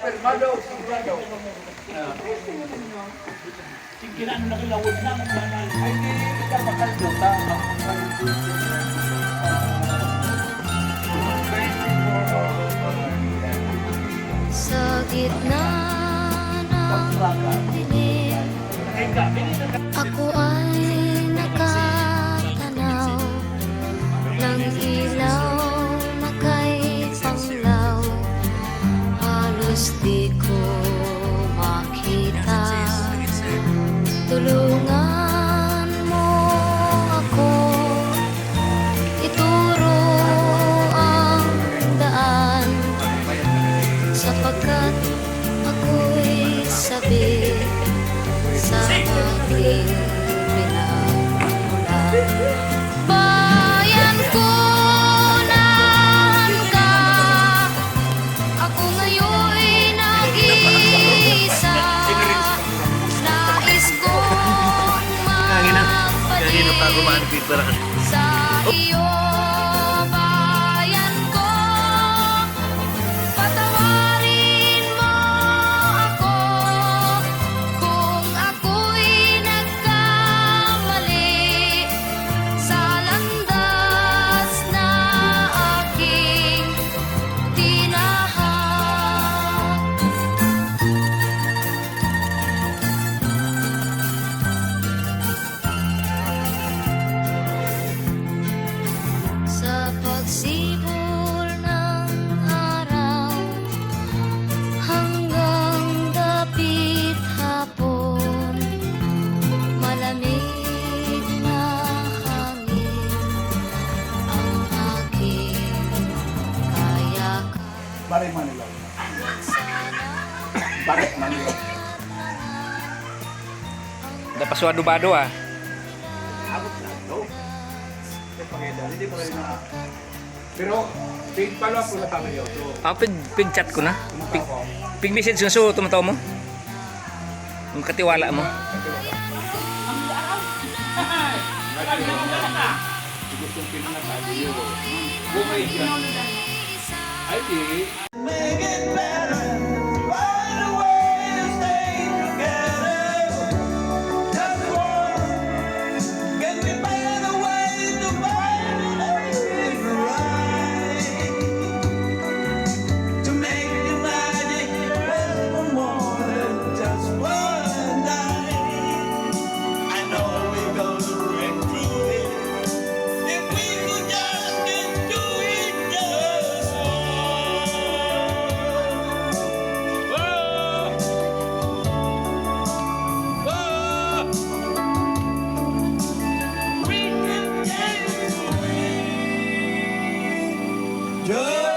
Permado, sigurado. Sige na, ano na kilawin na. Ay, di kita makalduta. Sa gitna ng dilim. Ako ay nakatanaw ng ilaw Tulungan mo ako. Ituro ang daan Sapagkat ako'y sabi sa magpalit sa Bare Manila. Bare Manila. Ada paswado-bado ah. Abot na ito. Sa Panginoon, hindi mo rin na. Pero, big pala po na kami yun. So, Ako pig, pig chat ko na. Pig, pig message ko so tumataw mo. Ang katiwala mo. gustong pinangatay. Bumay siya. Ay, di. 야!